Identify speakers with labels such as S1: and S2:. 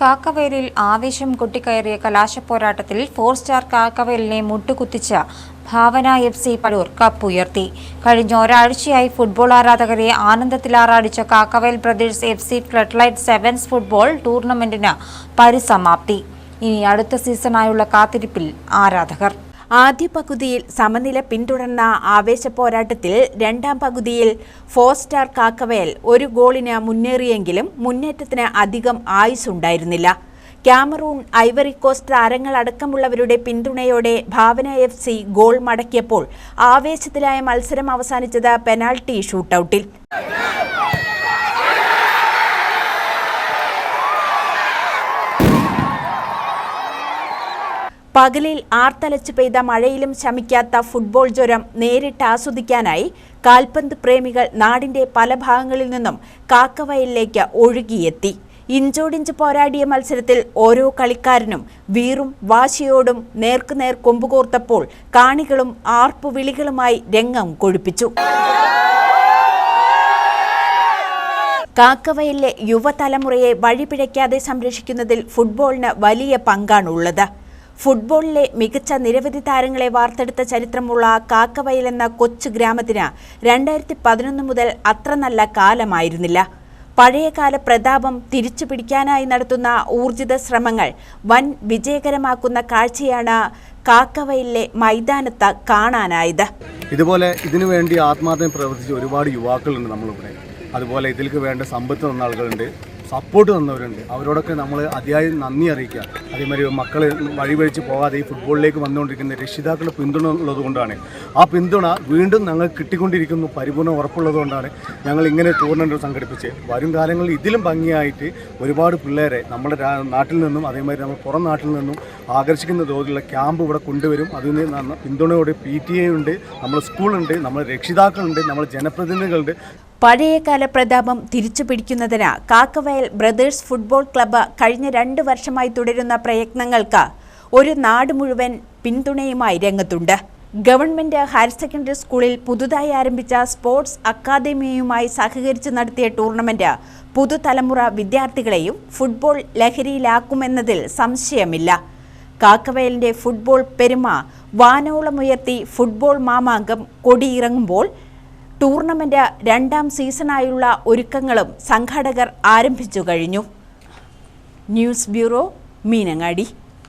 S1: കാക്കവേലിൽ ആവേശം കൊട്ടിക്കയറിയ കലാശപ്പോരാട്ടത്തിൽ ഫോർ സ്റ്റാർ കാക്കവേലിനെ മുട്ടുകുത്തിച്ച ഭാവന എഫ് സി കപ്പ് ഉയർത്തി. കഴിഞ്ഞ ഒരാഴ്ചയായി ഫുട്ബോൾ ആരാധകരെ ആനന്ദത്തിലാറാടിച്ച Kakkavel brothers F C floodlight sevens football ടൂർണമെന്റിന് പരിസമാപ്തി. ഇനി അടുത്ത സീസണായുള്ള കാത്തിരിപ്പിൽ ആരാധകർ.
S2: ആദ്യ പകുതിയിൽ സമനില പിന്തുടർന്ന ആവേശ പോരാട്ടത്തിൽ രണ്ടാം പകുതിയിൽ ഫോർ സ്റ്റാർ കാക്കവയൽ ഒരു ഗോളിന് മുന്നേറിയെങ്കിലും മുന്നേറ്റത്തിന് അധികം ആയുസുണ്ടായിരുന്നില്ല. ക്യാമറൂൺ ഐവറി കോസ്റ്റ് താരങ്ങളടക്കമുള്ളവരുടെ പിന്തുണയോടെ ഭാവന എഫ് സി ഗോൾ മടക്കിയപ്പോൾ ആവേശത്തിലായ മത്സരം അവസാനിച്ചത് പെനാൾട്ടി ഷൂട്ടൌട്ടിൽ. പകലിൽ ആർത്തലച്ച് പെയ്ത മഴയിലും ശമിക്കാത്ത ഫുട്ബോൾ ജ്വരം നേരിട്ട് ആസ്വദിക്കാനായി കാൽപന്ത് പ്രേമികൾ നാടിന്റെ പല ഭാഗങ്ങളിൽ നിന്നും കാക്കവയലിലേക്ക് ഒഴുകിയെത്തി. ഇഞ്ചോടിഞ്ച് പോരാടിയ മത്സരത്തിൽ ഓരോ കളിക്കാരനും വീറും വാശിയോടും നേർക്കുനേർ കൊമ്പുകോർത്തപ്പോൾ കാണികളും ആർപ്പുവിളികളുമായി രംഗം കൊഴുപ്പിച്ചു. കാക്കവയലിലെ യുവതലമുറയെ വഴിപിഴയ്ക്കാതെ സംരക്ഷിക്കുന്നതിൽ ഫുട്ബോളിന് വലിയ പങ്കാണുള്ളത്. ഫുട്ബോളിലെ മികച്ച നിരവധി താരങ്ങളെ വാർത്തെടുത്ത ചരിത്രമുള്ള കാക്കവയൽ എന്ന കൊച്ചു ഗ്രാമത്തിന് രണ്ടായിരത്തി പതിനൊന്ന് മുതൽ അത്ര നല്ല കാലമായിരുന്നില്ല. പഴയകാല പ്രതാപം തിരിച്ചു പിടിക്കാനായി നടത്തുന്ന ഊർജിത ശ്രമങ്ങൾ വൻ വിജയകരമാക്കുന്ന കാഴ്ചയാണ് കാക്കവയലിലെ മൈതാനത്ത് കാണാനായത്.
S3: ഇതുപോലെ ഇതിനു വേണ്ടി ആത്മാർത്ഥം പ്രവർത്തിച്ച ഒരുപാട് യുവാക്കളുണ്ട് നമ്മളിവിടെ. അതുപോലെ ഇതിലേക്ക് വേണ്ട സമ്പത്ത് തന്ന ആളുകളുണ്ട്. സപ്പോർട്ട് തന്നവരുണ്ട്. അവരോടൊക്കെ നമ്മൾ അതിയായി നന്ദി അറിയിക്കുക. അതേമാതിരി മക്കൾ വഴിവഴിച്ച് പോകാതെ ഈ ഫുട്ബോളിലേക്ക് വന്നുകൊണ്ടിരിക്കുന്ന രക്ഷിതാക്കളുടെ പിന്തുണ ഉള്ളതുകൊണ്ടാണ് ആ പിന്തുണ വീണ്ടും ഞങ്ങൾ കിട്ടിക്കൊണ്ടിരിക്കുന്നു. പരിപൂർണ ഉറപ്പുള്ളതുകൊണ്ടാണ് ഞങ്ങൾ ഇങ്ങനെ ടൂർണമെന്റ് സംഘടിപ്പിച്ച്. വരും കാലങ്ങളിൽ ഇതിലും ഭംഗിയായിട്ട് ഒരുപാട് പിള്ളേരെ നമ്മുടെ നാട്ടിൽ നിന്നും അതേമാതിരി നമ്മൾ പുറം നാട്ടിൽ നിന്നും ആകർഷിക്കുന്ന തോതിലുള്ള ക്യാമ്പ് ഇവിടെ കൊണ്ടുവരും. അതിന് പിന്തുണയോടെ പി ടി എ ഉണ്ട് നമ്മൾ സ്കൂളുണ്ട് നമ്മൾ രക്ഷിതാക്കളുണ്ട് നമ്മൾ ജനപ്രതിനിധികളുണ്ട്.
S2: പഴയകാല പ്രതാപം തിരിച്ചു പിടിക്കുന്നതിന് കാക്കവയൽ ബ്രദേഴ്സ് ഫുട്ബോൾ ക്ലബ്ബ് കഴിഞ്ഞ രണ്ട് വർഷമായി തുടരുന്ന പ്രയത്നങ്ങൾക്ക് ഒരു നാട് മുഴുവൻ പിന്തുണയുമായി രംഗത്തുണ്ട്. ഗവൺമെന്റ് ഹയർ സെക്കൻഡറി സ്കൂളിൽ പുതുതായി ആരംഭിച്ച സ്പോർട്സ് അക്കാദമിയുമായി സഹകരിച്ച് നടത്തിയ ടൂർണമെന്റ് പുതുതലമുറ വിദ്യാർത്ഥികളെയും ഫുട്ബോൾ ലഹരിയിലാക്കുമെന്നതിൽ സംശയമില്ല. കാക്കവയലിന്റെ ഫുട്ബോൾ പെരുമ വാനോളമുയർത്തി ഫുട്ബോൾ മാമാങ്കം കൊടിയിറങ്ങുമ്പോൾ ടൂർണമെന്റ് രണ്ടാം സീസണായുള്ള ഒരുക്കങ്ങളും സംഘാടകർ ആരംഭിച്ചു കഴിഞ്ഞു. News bureau Meenangadi.